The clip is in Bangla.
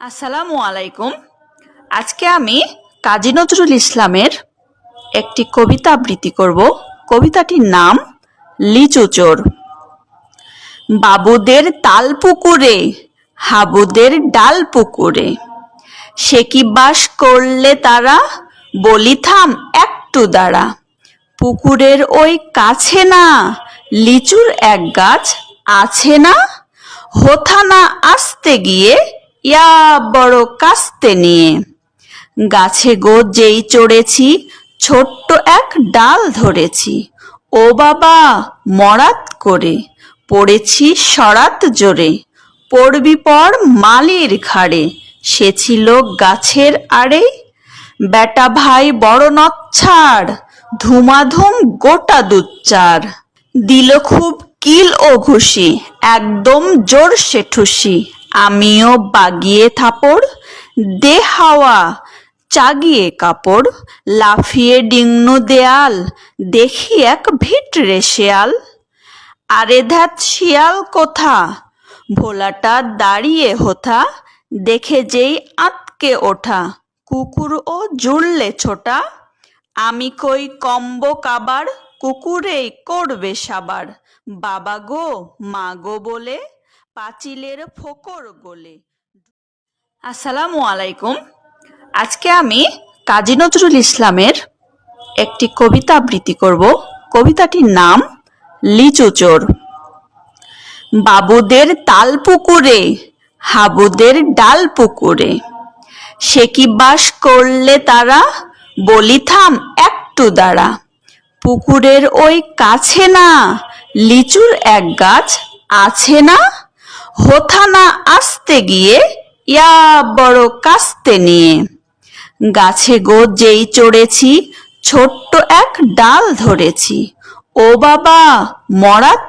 আসসালামু আলাইকুম। আজকে আমি কাজী নজরুল ইসলামের একটি কবিতা আবৃত্তি করব। কবিতাটির নাম লিচু চোর। বাবুদের তাল পুকুরে, হাবুদের ডাল পুকুরে, সে কি বাস করলে তারা? বলি থাম একটু দাঁড়া। পুকুরের ওই কাছে না, লিচুর এক গাছ আছে না? হোথা না আসতে গিয়ে ইয়া বড় কাস্তে নিয়ে। গাছে গো যেই চড়েছি, ছোট্ট এক ডাল ধরেছি। ও বাবা, মরাত করে। পড়েছি সরাত জোরে। পড়বি পর মালির ঘাড়ে। সে ছিল গাছের আড়ে। বেটা ভাই বড় নচ্ছাড়, ধুমাধুম গোটা দুচ্চার দিল খুব কিল ও ঘুষি, একদম জোর সে ঠুসি। আমিও বাগিয়ে থাপড় দে হাওয়া চাগিয়ে কাপড়, লাফিয়ে ডিংনু দেয়াল, দেখি এক ভিটরে শেয়াল। আরে ধ্যাত শিয়াল কোথা? ভোলাটা দাঁড়িয়ে হোথা, দেখে যেই আটকে ওঠা। কুকুর ও জুড়লে ছোটা, আমি কই কম্ব কাবার, কুকুরেই করবে সাবার। বাবা গো, মা গো বলে পাঁচিলের ফোকর গোলে। আসসালামু আলাইকুম। আজকে আমি কাজী নজরুল ইসলামের একটি কবিতা আবৃত্তি করব। কবিতাটির নাম, লিচু চোর। বাবুদের তাল পুকুরে, হাবুদের ডাল পুকুরে। সে কি বাস করলে তারা? বলি থাম একটু দাঁড়া। পুকুরের ওই কাছে না, লিচুর এক গাছ আছে না? হোথা না আসতে গিয়ে, ইয়া বড় কাস্তে নিয়ে। গাছে গো যেই চড়েছি, ছোট্ট এক ডাল ধরেছি। ও বাবা, মরাত